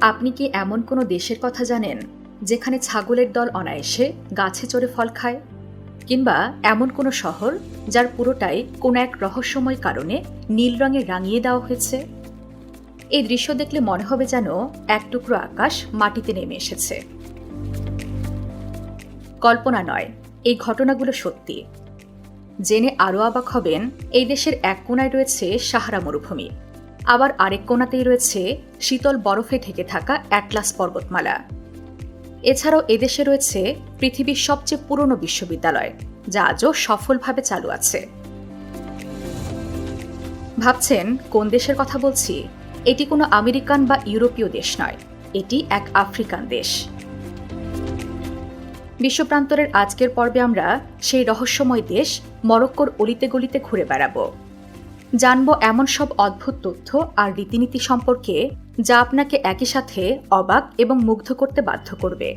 আপনি কি এমন কোনো দেশের কথা জানেন যেখানে ছাগলের দল অনায়াসে গাছে চড়ে ফল খায়? কিংবা এমন কোনো শহর যার পুরোটাই কোনো এক রহস্যময় কারণে নীল রঙে রাঙিয়ে দেওয়া হয়েছে? এই দৃশ্য দেখলে মনে হবে যেন এক টুকরো আকাশ মাটিতে নেমে এসেছে। কল্পনা নয়, এই ঘটনাগুলো সত্যি। জেনে আরও অবাক হবেন, এই দেশের এক কোনায় রয়েছে সাহারা মরুভূমি। আবার আরেক কোনাতেই রয়েছে শীতল বরফে ঢেকে থাকা অ্যাটলাস পর্বতমালা। এছাড়াও এদেশে রয়েছে পৃথিবীর সবচেয়ে পুরনো বিশ্ববিদ্যালয়, যা আজও সফলভাবে চালু আছে। ভাবছেন, কোন দেশের কথা বলছি? এটি কোনো আমেরিকান বা ইউরোপীয় দেশ নয়, এটি এক আফ্রিকান দেশ। বিশ্বপ্রান্তরের আজকের পর্বে আমরা সেই রহস্যময় দেশ মরক্কোর অলিতে গলিতে ঘুরে বেড়াবো। জানব এমন সব অদ্ভুত তথ্য আর রীতিনীতি সম্পর্কে, যা আপনাকে একই সাথে অবাক এবং মুগ্ধ করতে বাধ্য করবে।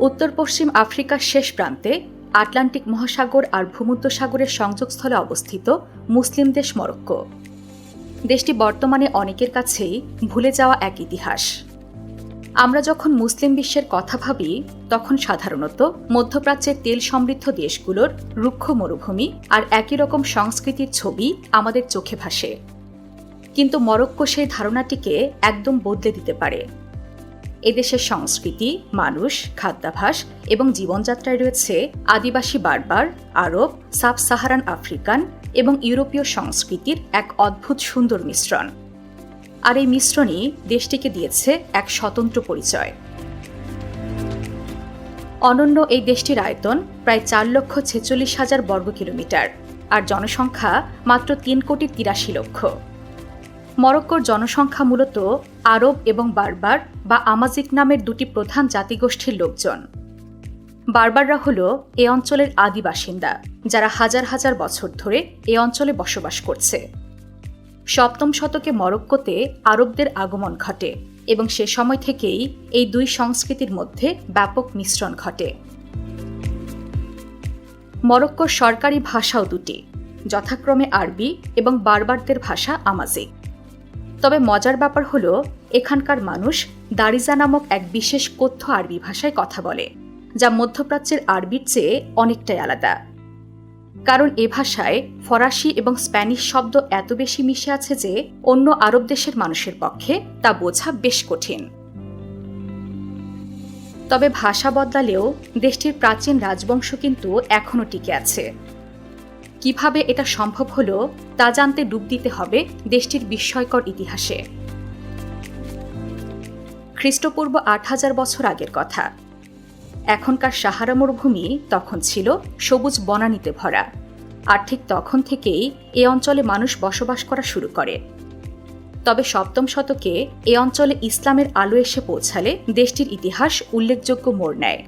উত্তর পশ্চিম আফ্রিকার শেষ প্রান্তে, আটলান্টিক মহাসাগর আর ভূমধ্যসাগরের সংযোগস্থলে অবস্থিত মুসলিম দেশ মরক্কো। দেশটি বর্তমানে অনেকের কাছেই ভুলে যাওয়া এক ইতিহাস। আমরা যখন মুসলিম বিশ্বের কথা ভাবি, তখন সাধারণত মধ্যপ্রাচ্যের তেল সমৃদ্ধ দেশগুলোর রুক্ষ মরুভূমি আর একই রকম সংস্কৃতির ছবি আমাদের চোখে ভাসে। কিন্তু মরক্কো সেই ধারণাটিকে একদম বদলে দিতে পারে। এদেশের সংস্কৃতি, মানুষ, খাদ্যাভাস এবং জীবনযাত্রায় রয়েছে আদিবাসী বারবার, আরব সাব সাহারান আফ্রিকান এবং ইউরোপীয় সংস্কৃতির এক অদ্ভুত সুন্দর মিশ্রণ। আর এই মিশ্রণই দেশটিকে দিয়েছে এক স্বতন্ত্র পরিচয়। অনন্য এই দেশটির আয়তন প্রায় চার লক্ষ ছেচল্লিশ হাজার বর্গ কিলোমিটার, আর জনসংখ্যা মাত্র তিন কোটি তিরাশি লক্ষ। মরক্কোর জনসংখ্যা মূলত আরব এবং বারবার বা আমাজিক নামের দুটি প্রধান জাতিগোষ্ঠীর লোকজন। বারবাররা হল এ অঞ্চলের আদি বাসিন্দা, যারা হাজার হাজার বছর ধরে এ অঞ্চলে বসবাস করছে। সপ্তম শতকে মরক্কোতে আরবদের আগমন ঘটে এবং সে সময় থেকেই এই দুই সংস্কৃতির মধ্যে ব্যাপক মিশ্রণ ঘটে। মরক্কোর সরকারি ভাষাও দুটি, যথাক্রমে আরবি এবং বারবারদের ভাষা আমাজিক তবে মজার ব্যাপার হলো, এখানকার মানুষ দারিজা নামক এক বিশেষ কথ্য আরবি ভাষায় কথা বলে। যা মধ্যপ্রাচ্যের আরবির চেয়ে অনেকটাই আলাদা। কারণ এ ভাষায় ফরাসি এবং স্প্যানিশ শব্দ এত বেশি মিশে আছে যে অন্য আরব দেশের মানুষের পক্ষে তা বোঝা বেশ কঠিন। তবে ভাষা বদলালেও দেশটির প্রাচীন রাজবংশ কিন্তু এখনও টিকে আছে। কীভাবে এটা সম্ভব হলো তা জানতে ডুব দিতে হবে দেশটির বিস্ময়কর ইতিহাসে। খ্রিস্টপূর্ব আট হাজার বছর আগের কথা। এখনকার সাহারা মরুভূমি তখন ছিল সবুজ বনানীতে ভরা, আর ঠিক তখন থেকেই এ অঞ্চলে মানুষ বসবাস করা শুরু করে। তবে সপ্তম শতকে এ অঞ্চলে ইসলামের আলো এসে পৌঁছালে দেশটির ইতিহাস উল্লেখযোগ্য মোড় নেয়।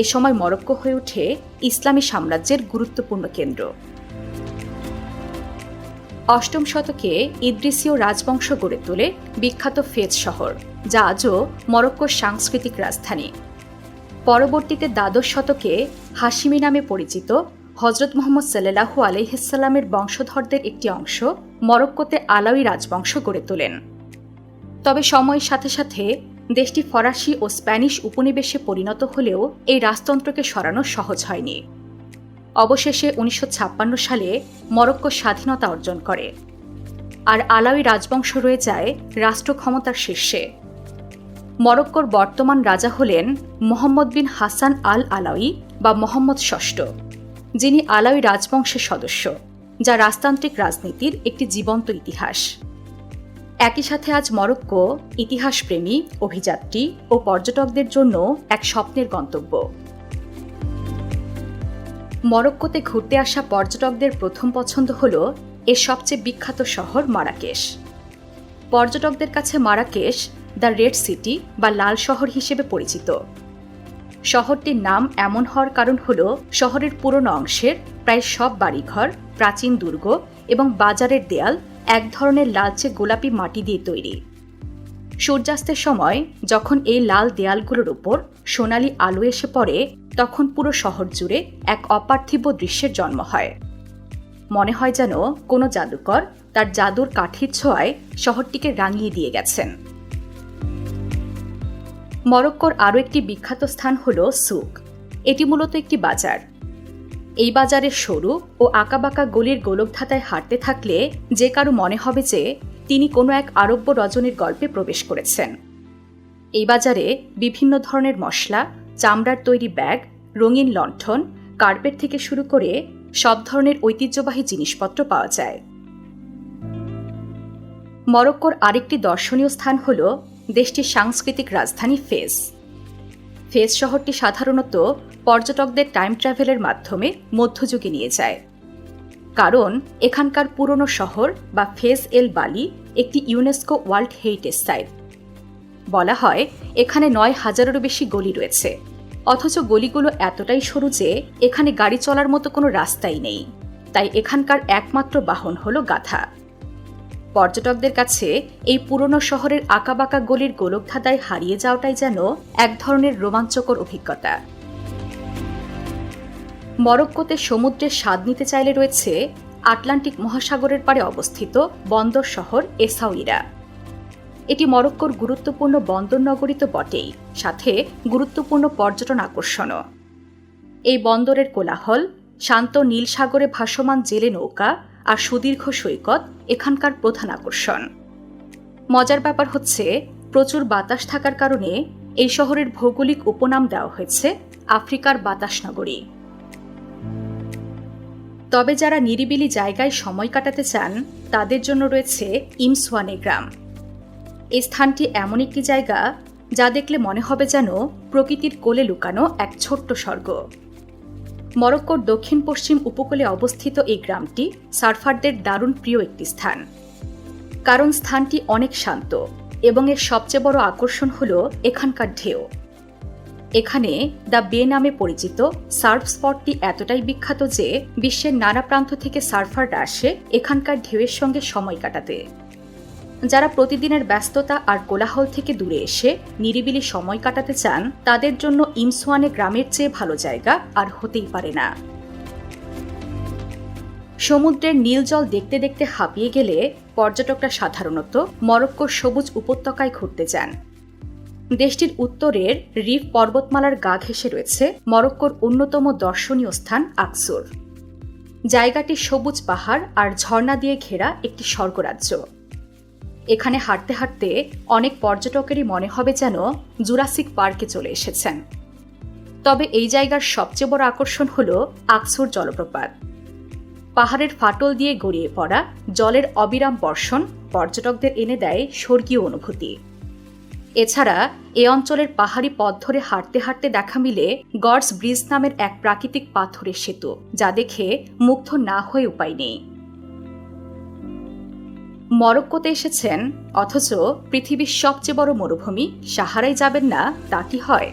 এ সময় মরক্কো হয়ে ওঠে ইসলামী সাম্রাজ্যের গুরুত্বপূর্ণ কেন্দ্র। অষ্টম শতকে ইদ্রিসীয় রাজবংশ গড়ে তোলে বিখ্যাত ফেজ শহর, যা আজও মরক্কোর সাংস্কৃতিক রাজধানী। পরবর্তীতে দ্বাদশ শতকে হাসিমি নামে পরিচিত হজরত মোহাম্মদ সাল্লাহু আলহিসাল্লামের বংশধরদের একটি অংশ মরক্কোতে আলাউই রাজবংশ গড়ে তোলেন। তবে সময়ের সাথে সাথে দেশটি ফরাসি ও স্প্যানিশ উপনিবেশে পরিণত হলেও এই রাজতন্ত্রকে সরানো সহজ হয়নি। অবশেষে উনিশশো ছাপ্পান্ন সালে মরক্কো স্বাধীনতা অর্জন করে। আর আলাউই রাজবংশ রয়ে যায় রাষ্ট্র ক্ষমতার শীর্ষে। মরক্কোর বর্তমান রাজা হলেন মোহাম্মদ বিন হাসান আল আলাউই বা মোহাম্মদ ষষ্ঠ, যিনি আলাউই রাজবংশের সদস্য, যা রাজতান্ত্রিক রাজনীতির একটি জীবন্ত ইতিহাস। একই সাথে আজ মরক্কো ইতিহাসপ্রেমী, অভিযাত্রী ও পর্যটকদের জন্য এক স্বপ্নের গন্তব্য। মরক্কোতে ঘুরতে আসা পর্যটকদের প্রথম পছন্দ হল এর সবচেয়ে বিখ্যাত শহর মারাকেশ। পর্যটকদের কাছে মারাকেশ দ্য রেড সিটি বা লাল শহর হিসেবে পরিচিত। শহরটির নাম এমন হওয়ার কারণ হল, শহরের পুরনো অংশের প্রায় সব বাড়িঘর, প্রাচীন দুর্গ এবং বাজারের দেয়াল এক ধরনের লালচে গোলাপি মাটি দিয়ে তৈরি। সূর্যাস্তের সময় যখন এই লাল দেয়ালগুলোর উপর সোনালি আলো এসে পড়ে, তখন পুরো শহর জুড়ে এক অপার্থিব দৃশ্যের জন্ম হয়। মনে হয় যেন কোনো জাদুকর তার জাদুর কাঠির ছোঁয়ায় শহরটিকে রাঙিয়ে দিয়ে গেছেন। মরক্কোর আরও একটি বিখ্যাত স্থান হল সুক। এটি মূলত একটি বাজার। এই বাজারের সরু ও আঁকাবাঁকা গলির গোলকধাতায় হাঁটতে থাকলে যে কারও মনে হবে যে তিনি কোনো এক আরব্য রজনীর গল্পে প্রবেশ করেছেন। এই বাজারে বিভিন্ন ধরনের মশলা, চামড়ার তৈরি ব্যাগ, রঙিন লণ্ঠন, কার্পেট থেকে শুরু করে সব ধরনের ঐতিহ্যবাহী জিনিসপত্র পাওয়া যায়। মরক্কোর আরেকটি দর্শনীয় স্থান হল দেশটির সাংস্কৃতিক রাজধানী ফেস। ফেস শহরটি সাধারণত পর্যটকদের টাইম ট্রাভেলের মাধ্যমে মধ্যযুগে নিয়ে যায়। কারণ এখানকার পুরনো শহর বা ফেস এল বালি একটি ইউনেস্কো ওয়ার্ল্ড হেরিটেজ সাইট। বলা হয়, এখানে নয় হাজারেরও বেশি গলি রয়েছে। অথচ গলিগুলো এতটাই সরু যে এখানে গাড়ি চলার মতো কোনো রাস্তাই নেই। তাই এখানকার একমাত্র বাহন হলো গাথা পর্যটকদের কাছে এই পুরনো শহরের আঁকাবাঁকা গলির গোলকধাঁধায় হারিয়ে যাওয়াটাই যেন এক ধরনের রোমাঞ্চকর অভিজ্ঞতা। মরক্কোতে সমুদ্রের স্বাদ নিতে চাইলে রয়েছে আটলান্টিক মহাসাগরের পাড়ে অবস্থিত বন্দর শহর এসাউইরা। এটি মরক্কোর গুরুত্বপূর্ণ বন্দর নগরী তো বটেই, সাথে গুরুত্বপূর্ণ পর্যটন আকর্ষণও। এই বন্দরের কোলাহল, শান্ত নীল সাগরে ভাসমান জেলে নৌকা আর সুদীর্ঘ সৈকত এখানকার প্রধান আকর্ষণ। মজার ব্যাপার হচ্ছে, প্রচুর বাতাস থাকার কারণে এই শহরের ভৌগোলিক উপনাম দেওয়া হয়েছে আফ্রিকার বাতাস নগরী। তবে যারা নিরিবিলি জায়গায় সময় কাটাতে চান, তাদের জন্য রয়েছে ইমসওয়ানে গ্রাম। এই স্থানটি এমন একটি জায়গা যা দেখলে মনে হবে যেন প্রকৃতির কোলে লুকানো এক ছোট্ট স্বর্গ। মরক্কোর দক্ষিণ পশ্চিম উপকূলে অবস্থিত এই গ্রামটি সার্ফারদের দারুণ প্রিয় একটি স্থান। কারণ স্থানটি অনেক শান্ত এবং এর সবচেয়ে বড় আকর্ষণ হল এখানকার ঢেউ। এখানে দ্য বে নামে পরিচিত সার্ফ স্পটটি এতটাই বিখ্যাত যে বিশ্বের নানা প্রান্ত থেকে সার্ফাররা আসে এখানকার ঢেউয়ের সঙ্গে সময় কাটাতে। যারা প্রতিদিনের ব্যস্ততা আর কোলাহল থেকে দূরে এসে নিরিবিলি সময় কাটাতে চান, তাদের জন্য ইমসোয়ানে গ্রামের চেয়ে ভালো জায়গা আর হতেই পারে না। সমুদ্রের নীল জল দেখতে দেখতে হাঁপিয়ে গেলে পর্যটকরা সাধারণত মরক্কোর সবুজ উপত্যকায় ঘুরতে যান। দেশটির উত্তরের রিফ পর্বতমালার গা ঘেঁষে রয়েছে মরক্কোর অন্যতম দর্শনীয় স্থান আকসুর। জায়গাটি সবুজ পাহাড় আর ঝর্ণা দিয়ে ঘেরা একটি স্বর্গরাজ্য। এখানে হাঁটতে হাঁটতে অনেক পর্যটকেরই মনে হবে যেন জুরাসিক পার্কে চলে এসেছেন। তবে এই জায়গার সবচেয়ে বড় আকর্ষণ হল আকসুর জলপ্রপাত। পাহাড়ের ফাটল দিয়ে গড়িয়ে পড়া জলের অবিরাম বর্ষণ পর্যটকদের এনে দেয় স্বর্গীয় অনুভূতি। এছাড়া এ অঞ্চলের পাহাড়ি পথ ধরে হাঁটতে হাঁটতে দেখা মিলে গডস ব্রিজ নামের এক প্রাকৃতিক পাথরের সেতু, যা দেখে মুগ্ধ না হয়ে উপায় নেই। মরক্কোতে এসেছেন, অথচ পৃথিবীর সবচেয়ে বড় মরুভূমি সাহারায় যাবেন না, তা কি হয়?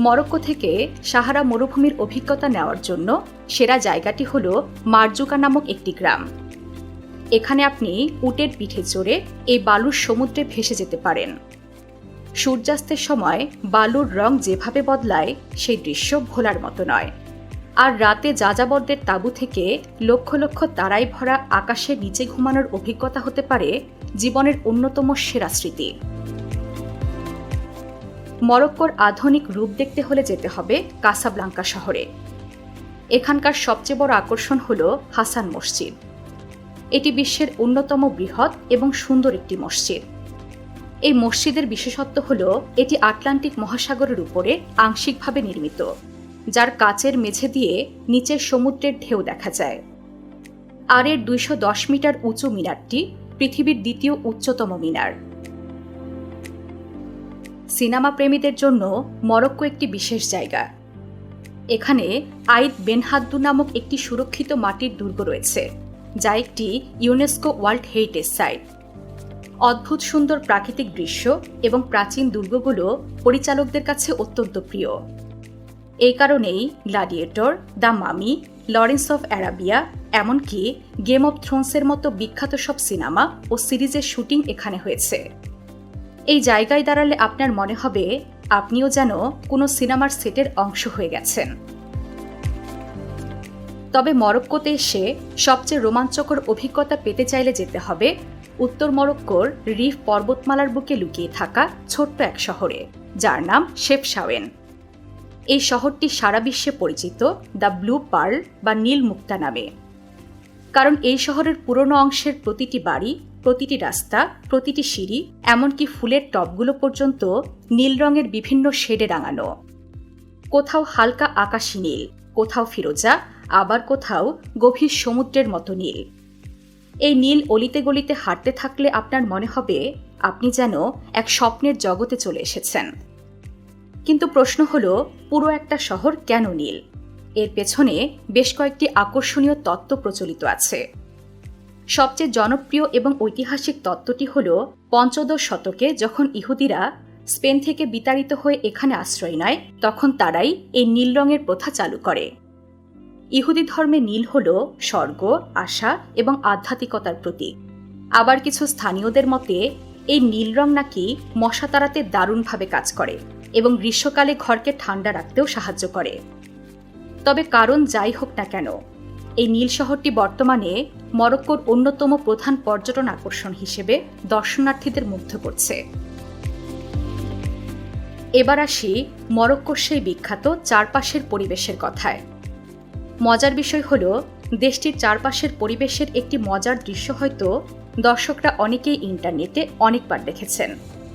মরক্কো থেকে সাহারা মরুভূমির অভিজ্ঞতা নেওয়ার জন্য সেরা জায়গাটি হল মার্জুকা নামক একটি গ্রাম। এখানে আপনি উটের পিঠে চড়ে এই বালুর সমুদ্রে ভেসে যেতে পারেন। সূর্যাস্তের সময় বালুর রং যেভাবে বদলায়, সেই দৃশ্য ভোলার মতো নয়। আর রাতে যাযাবরদের তাঁবু থেকে লক্ষ লক্ষ তারাই ভরা আকাশে নিচে ঘুমানোর অভিজ্ঞতা হতে পারে জীবনের অন্যতম সেরা স্মৃতি। মরক্কোর আধুনিক রূপ দেখতে হলে যেতে হবে কাসাবলাঙ্কা শহরে। এখানকার সবচেয়ে বড় আকর্ষণ হল হাসান মসজিদ। এটি বিশ্বের অন্যতম বৃহৎ এবং সুন্দর একটি মসজিদ। এই মসজিদের বিশেষত্ব হল, এটি আটলান্টিক মহাসাগরের উপরে আংশিকভাবে নির্মিত। যার কাচের মেঝে দিয়ে নিচের সমুদ্রের ঢেউ দেখা যায়। আর এর দুইশো দশ মিটার উঁচু মিনারটি পৃথিবীর দ্বিতীয় উচ্চতম মিনার। সিনেমা প্রেমীদের জন্য মরক্কো একটি বিশেষ জায়গা। এখানে আইদ বেনহাদ্দু নামক একটি সুরক্ষিত মাটির দুর্গ রয়েছে, যা একটি ইউনেস্কো ওয়ার্ল্ড হেরিটেজ সাইট। অদ্ভুত সুন্দর প্রাকৃতিক দৃশ্য এবং প্রাচীন দুর্গগুলো পরিচালকদের কাছে অত্যন্ত প্রিয়। এই কারণেই gladiator the mummy Lawrence of Arabia এমনকি গেম অব থ্রোনসের মতো বিখ্যাত সব সিনেমা ও সিরিজের শুটিং এখানে হয়েছে। এই জায়গায় দাঁড়ালে আপনার মনে হবে, আপনিও যেন কোনো সিনেমার সেটের অংশ হয়ে গেছেন। তবে মরক্কোতে এসে সবচেয়ে রোমাঞ্চকর অভিজ্ঞতা পেতে চাইলে যেতে হবে উত্তর মরক্কোর রিফ পর্বতমালার বুকে লুকিয়ে থাকা ছোট্ট এক শহরে, যার নাম শেফশাওয়েন। এই শহরটি সারা বিশ্বে পরিচিত, দ্য ব্লু পার্ল বা নীল মুক্তা নামে। কারণ এই শহরের পুরনো অংশের প্রতিটি বাড়ি, প্রতিটি রাস্তা, প্রতিটি সিঁড়ি, এমনকি ফুলের টবগুলো পর্যন্ত নীল রঙের বিভিন্ন শেডে রাঙানো। কোথাও হালকা আকাশি নীল, কোথাও ফিরোজা, আবার কোথাও গভীর সমুদ্রের মতো নীল। এই নীল অলিতে গলিতে হাঁটতে থাকলে আপনার মনে হবে, আপনি যেন এক স্বপ্নের জগতে চলে এসেছেন। কিন্তু প্রশ্ন হল, পুরো একটা শহর কেন নীল? এর পেছনে বেশ কয়েকটি আকর্ষণীয় তত্ত্ব প্রচলিত আছে। সবচেয়ে জনপ্রিয় এবং ঐতিহাসিক তত্ত্বটি হল, পঞ্চদশ শতকে যখন ইহুদিরা স্পেন থেকে বিতাড়িত হয়ে এখানে আশ্রয় নেয়, তখন তারাই এই নীল রঙের প্রথা চালু করে। ইহুদি ধর্মে নীল হল স্বর্গ, আশা এবং আধ্যাত্মিকতার প্রতীক। আবার কিছু স্থানীয়দের মতে, এই নীল রং নাকি মশা তাড়াতে দারুণভাবে কাজ করে। এবং গ্রীষ্মকালে ঘরকে ঠান্ডা রাখতেও সাহায্য করে। তবে কারণ যাই হোক না কেন, এই নীল শহরটি বর্তমানে মরক্কোর অন্যতম প্রধান পর্যটন আকর্ষণ হিসেবে দর্শনার্থীদের মুগ্ধ করছে। এবার আসি মরক্কোর সেই বিখ্যাত চারপাশের পরিবেশের কথায়। মজার বিষয় হল, দেশটির চারপাশের পরিবেশের একটি মজার দৃশ্য হয়তো দর্শকরা অনেকেই ইন্টারনেটে অনেকবার দেখেছেন।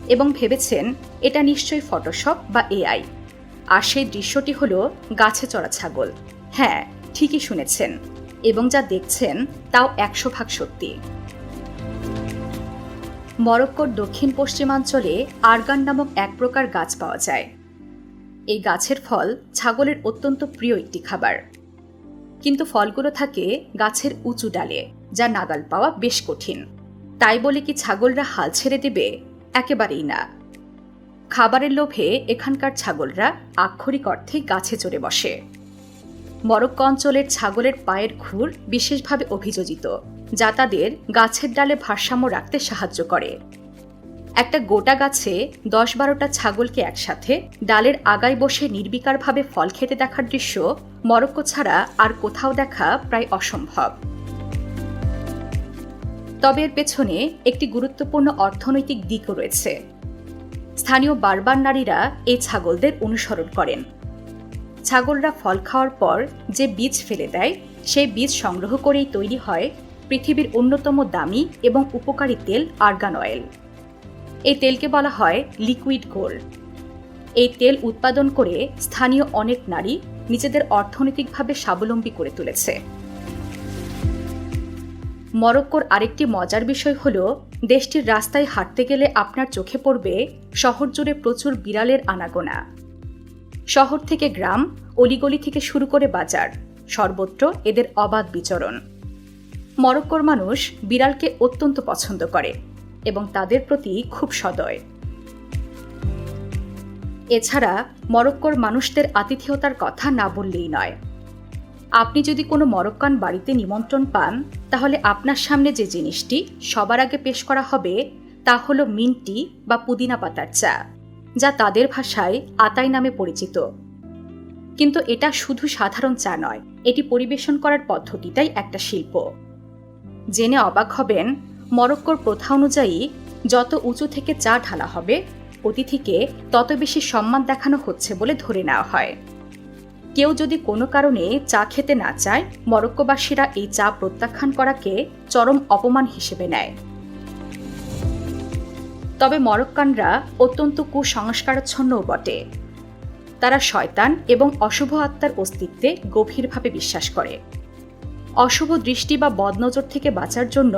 এবং ভেবেছেন এটা নিশ্চয়ই ফটোশপ বা এআই আর সেই দৃশ্যটি হল গাছে চড়া ছাগল। হ্যাঁ ঠিকই শুনেছেন। এবং যা দেখছেন, তাও একশো ভাগ সত্যি। মরক্কোর দক্ষিণ পশ্চিমাঞ্চলে আরগান নামক এক প্রকার গাছ পাওয়া যায়। এই গাছের ফল ছাগলের অত্যন্ত প্রিয় একটি খাবার। কিন্তু ফলগুলো থাকে গাছের উঁচু ডালে, যা নাগাল পাওয়া বেশ কঠিন। তাই বলে কি ছাগলরা হাল ছেড়ে দেবে? একেবারেই না। খাবারের লোভে এখানকার ছাগলরা আক্ষরিক অর্থে গাছে চড়ে বসে। মরক্কো অঞ্চলের ছাগলের পায়ের খুর বিশেষভাবে অভিযোজিত, যা তাদের গাছের ডালে ভারসাম্য রাখতে সাহায্য করে। একটা গোটা গাছে দশ বারোটা ছাগলকে একসাথে ডালের আগায় বসে নির্বিকারভাবে ফল খেতে দেখার দৃশ্য মরক্কো ছাড়া আর কোথাও দেখা প্রায় অসম্ভব। তবে এর পেছনে একটি গুরুত্বপূর্ণ অর্থনৈতিক দিকও রয়েছে। স্থানীয় বারবার নারীরা এই ছাগলদের অনুসরণ করেন। ছাগলরা ফল খাওয়ার পর যে বীজ ফেলে দেয়, সেই বীজ সংগ্রহ করেই তৈরি হয় পৃথিবীর অন্যতম দামি এবং উপকারী তেল আর্গান অয়েল। এই তেলকে বলা হয় লিকুইড গোল্ড এই তেল উৎপাদন করে স্থানীয় অনেক নারী নিজেদের অর্থনৈতিকভাবে স্বাবলম্বী করে তুলেছে। মরক্কোর আরেকটি মজার বিষয় হল, দেশটির রাস্তায় হাঁটতে গেলে আপনার চোখে পড়বে শহর জুড়ে প্রচুর বিড়ালের আনাগোনা। শহর থেকে গ্রাম, অলিগলি থেকে শুরু করে বাজার, সর্বত্র এদের অবাধ বিচরণ। মরক্কোর মানুষ বিড়ালকে অত্যন্ত পছন্দ করে এবং তাদের প্রতি খুব সদয়। এছাড়া মরক্কোর মানুষদের আতিথেয়তার কথা না বললেই নয়। আপনি যদি কোনো মরক্কান বাড়িতে নিমন্ত্রণ পান, তাহলে আপনার সামনে যে জিনিসটি সবার আগে পেশ করা হবে, তা হল মিন্টি বা পুদিনা পাতার চা, যা তাদের ভাষায় আতাই নামে পরিচিত। কিন্তু এটা শুধু সাধারণ চা নয়, এটি পরিবেশন করার পদ্ধতিটাই একটা শিল্প। জেনে অবাক হবেন, মরক্কোর প্রথা অনুযায়ী যত উঁচু থেকে চা ঢালা হবে, অতিথিকে তত বেশি সম্মান দেখানো হচ্ছে বলে ধরে নেওয়া হয়। কেউ যদি কোনো কারণে চা খেতে না চায়, মরক্কোবাসীরা এই চা প্রত্যাখ্যান করাকে চরম অপমান হিসেবে নেয়। তবে মরক্কানরা অত্যন্ত কুসংস্কারাচ্ছন্নও বটে। তারা শয়তান এবং অশুভ আত্মার অস্তিত্বে গভীরভাবে বিশ্বাস করে। অশুভ দৃষ্টি বা বদনজর থেকে বাঁচার জন্য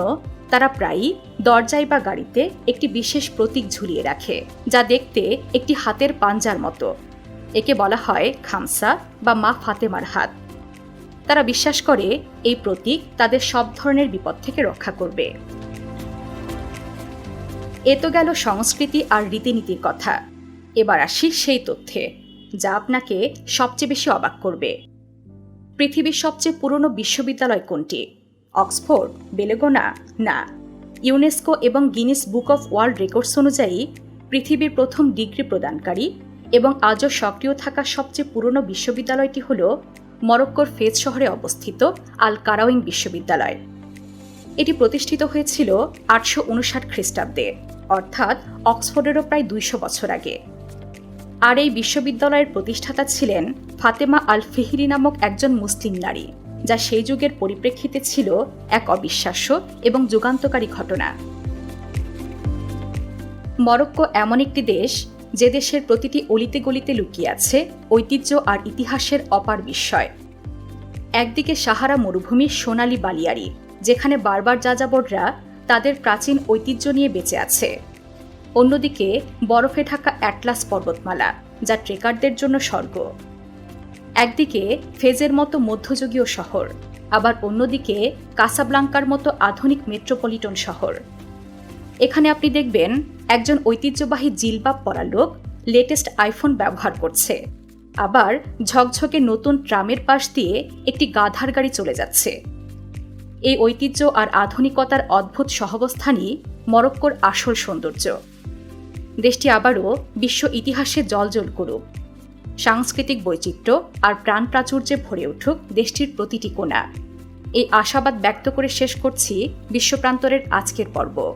তারা প্রায়ই দরজায় বা গাড়িতে একটি বিশেষ প্রতীক ঝুলিয়ে রাখে, যা দেখতে একটি হাতের পাঞ্জার মতো। একে বলা হয় খামসা বা মা ফাতেমার হাত। তারা বিশ্বাস করে এই প্রতীক তাদের সব ধরনের বিপদ থেকে রক্ষা করবে। এ তো গেল সংস্কৃতি আর রীতিনীতির কথা। এবার আসি সেই তথ্যে, যা আপনাকে সবচেয়ে বেশি অবাক করবে। পৃথিবীর সবচেয়ে পুরনো বিশ্ববিদ্যালয় কোনটি? অক্সফোর্ড, বেলেগোনা, না। ইউনেস্কো এবং Guinness book of world records অনুযায়ী পৃথিবীর প্রথম ডিগ্রি প্রদানকারী এবং আজও সক্রিয় থাকা সবচেয়ে পুরনো বিশ্ববিদ্যালয়টি হল মরক্কোর ফেজ শহরে অবস্থিত আল কারাউইন বিশ্ববিদ্যালয়। এটি প্রতিষ্ঠিত হয়েছিল আটশো উনষাট খ্রিস্টাব্দে, অর্থাৎ অক্সফোর্ডেরও প্রায় দুইশো বছর আগে। আর এই বিশ্ববিদ্যালয়ের প্রতিষ্ঠাতা ছিলেন ফাতেমা আল ফিহিরি নামক একজন মুসলিম নারী, যা সেই যুগের পরিপ্রেক্ষিতে ছিল এক অবিশ্বাস্য এবং যুগান্তকারী ঘটনা। মরক্কো এমন একটি দেশ যে দেশের প্রতিটি অলিতে গলিতে লুকিয়ে আছে ঐতিহ্য আর ইতিহাসের অপার বিস্ময়। একদিকে সাহারা মরুভূমির সোনালী বালিয়ারি যেখানে বারবার যাযাবররা তাদের প্রাচীন ঐতিহ্য নিয়ে বেঁচে আছে। অন্যদিকে বরফে ঢাকা অ্যাটলাস পর্বতমালা, যা ট্রেকারদের জন্য স্বর্গ। একদিকে ফেজের মতো মধ্যযুগীয় শহর, আবার অন্যদিকে কাসাব্লাঙ্কার মতো আধুনিক মেট্রোপলিটন শহর। এখানে আপনি দেখবেন একজন ঐতিহ্যবাহী জিলবাব পরা লোক লেটেস্ট আইফোন ব্যবহার করছে। আবার ঝকঝকে নতুন ট্রামের পাশ দিয়ে একটি গাধার গাড়ি চলে যাচ্ছে। এই ঐতিহ্য আর আধুনিকতার অদ্ভুত সহাবস্থানই মরক্কোর আসল সৌন্দর্য। দেশটি আবারও বিশ্ব ইতিহাসে জলজল করুক। সাংস্কৃতিক বৈচিত্র্য আর প্রাণ প্রাচুর্যে ভরে উঠুক দেশটির প্রতিটি কোণা। এই আশাবাদ ব্যক্ত করে শেষ করছি বিশ্বপ্রান্তরের আজকের পর্ব।